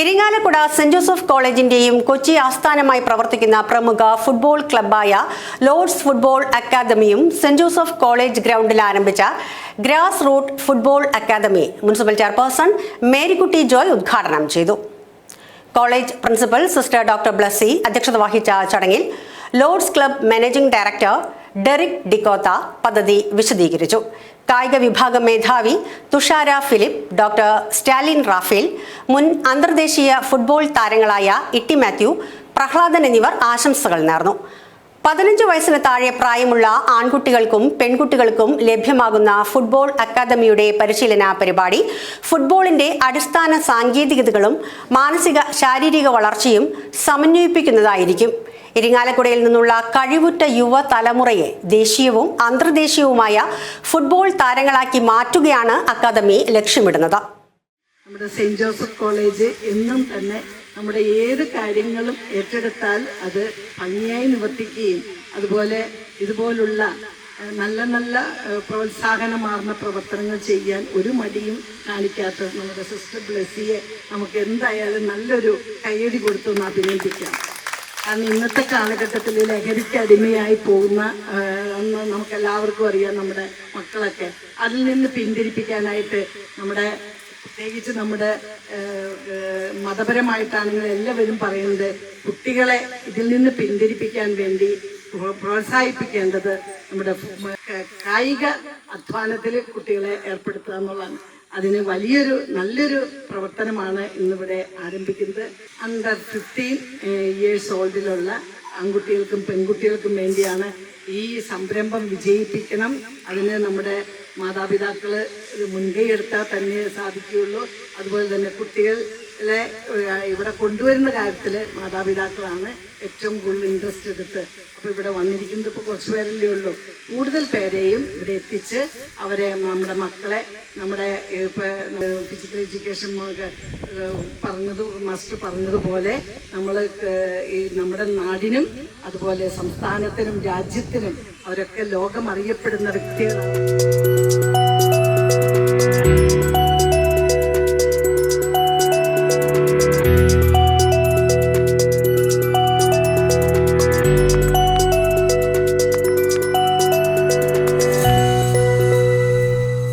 Irinjalakuda saint Joseph കോളേജിന്റെയും കൊച്ചി ആസ്ഥാനമായി പ്രവർത്തിക്കുന്ന പ്രമുഖ ഫുട്ബോൾ ക്ലബ്ബായ ലോർഡ്സ് ഫുട്ബോൾ അക്കാദമിയും സെന്റ് ജോസഫ് കോളേജ് ഗ്രൗണ്ടിൽ ആരംഭിച്ച grass root football academy municipal chairperson Marykutty Joy ഉദ്ഘാടനം ചെയ്തു. College principal sister doctor Blessy അധ്യക്ഷത വഹിച്ച ചടങ്ങിൽ Lords club managing director Derick Decotha പദ്ധതി വിശദീകരിച്ചു. കായിക വിഭാഗം മേധാവി Thushara Philip doctor Stalin Raphael മുൻ അന്തർദേശീയ ഫുട്ബോൾ താരങ്ങളായ ഇട്ടി മാത്യു പ്രഹ്ലാദൻ എന്നിവർ ആശംസകൾ നേർന്നു. പതിനഞ്ച് വയസ്സിന് താഴെ പ്രായമുള്ള ആൺകുട്ടികൾക്കും പെൺകുട്ടികൾക്കും ലഭ്യമാകുന്ന ഫുട്ബോൾ അക്കാദമിയുടെ പരിശീലന പരിപാടി ഫുട്ബോളിന്റെ അടിസ്ഥാന സാങ്കേതികതകളും മാനസിക ശാരീരിക വളർച്ചയും സമന്വയിപ്പിക്കുന്നതായിരിക്കും. ഇരിങ്ങാലക്കുടയിൽ നിന്നുള്ള കഴിവുറ്റ യുവ തലമുറയെ ദേശീയവും അന്തർദേശീയവുമായ ഫുട്ബോൾ താരങ്ങളാക്കി മാറ്റുകയാണ് അക്കാദമി ലക്ഷ്യമിടുന്നത്. നമ്മുടെ സെന്റ് ജോസഫ് കോളേജ് എന്നും തന്നെ നമ്മുടെ ഏത് കാര്യങ്ങളും ഏറ്റെടുത്താൽ അത് ഭംഗിയായി നിവർത്തിക്കുകയും അതുപോലെ ഇതുപോലുള്ള നല്ല നല്ല പ്രോത്സാഹനമാർന്ന പ്രവർത്തനങ്ങൾ ചെയ്യാൻ ഒരു മടിയും കാണിക്കാത്ത നമ്മുടെ സിസ്റ്റർ ബ്ലെസ്സിയെ നമുക്ക് എന്തായാലും നല്ലൊരു കയ്യടി കൊടുത്തൊന്ന് അഭിനന്ദിക്കാം. കാരണം ഇന്നത്തെ കാലഘട്ടത്തിൽ ലഹരിക്ക് അടിമയായി പോകുന്ന നമുക്ക് എല്ലാവർക്കും അറിയാം നമ്മുടെ മക്കളൊക്കെ അതിൽ നിന്ന് പിന്തിരിപ്പിക്കാനായിട്ട് നമ്മുടെ പ്രത്യേകിച്ച് നമ്മുടെ മതപരമായിട്ടാണെങ്കിൽ എല്ലാവരും പറയുന്നത്. കുട്ടികളെ ഇതിൽ നിന്ന് പിന്തിരിപ്പിക്കാൻ വേണ്ടി പ്രോത്സാഹിപ്പിക്കേണ്ടത് നമ്മുടെ കായിക അധ്വാനത്തിൽ കുട്ടികളെ ഏർപ്പെടുത്തുക എന്നുള്ളതാണ്. അതിന് വലിയൊരു നല്ലൊരു പ്രവർത്തനമാണ് ഇന്നിവിടെ ആരംഭിക്കുന്നത്. അണ്ടർ ഫിഫ്റ്റീൻ ഇയേഴ്സ് ഓൾഡിലുള്ള ആൺകുട്ടികൾക്കും പെൺകുട്ടികൾക്കും വേണ്ടിയാണ് ഈ സംരംഭം വിജയിപ്പിക്കണം. അതിന് നമ്മുടെ മാതാപിതാക്കൾ മുൻകൈ എടുത്താൽ തന്നെ സാധിക്കുകയുള്ളൂ. അതുപോലെ തന്നെ കുട്ടികളെ ഏഹ്, ഇവിടെ കൊണ്ടുവരുന്ന കാര്യത്തിൽ മാതാപിതാക്കളാണ് ഏറ്റവും കൂടുതൽ ഇൻട്രസ്റ്റ് എടുത്ത്. അപ്പോൾ ഇവിടെ വന്നിരിക്കുന്നത് ഇപ്പോൾ കുറച്ച് പേരല്ലേ ഉള്ളൂ. കൂടുതൽ പേരെയും ഇവിടെ എത്തിച്ച് അവരെ നമ്മുടെ മക്കളെ നമ്മുടെ ഫിസിക്കൽ എഡ്യൂക്കേഷൻ പറഞ്ഞത് മാസ്റ്റർ പറഞ്ഞതുപോലെ നമ്മൾ ഈ നമ്മുടെ നാടിനും അതുപോലെ സംസ്ഥാനത്തിനും രാജ്യത്തിനും അവരൊക്കെ ലോകം അറിയപ്പെടുന്ന വ്യക്തികളാണ്.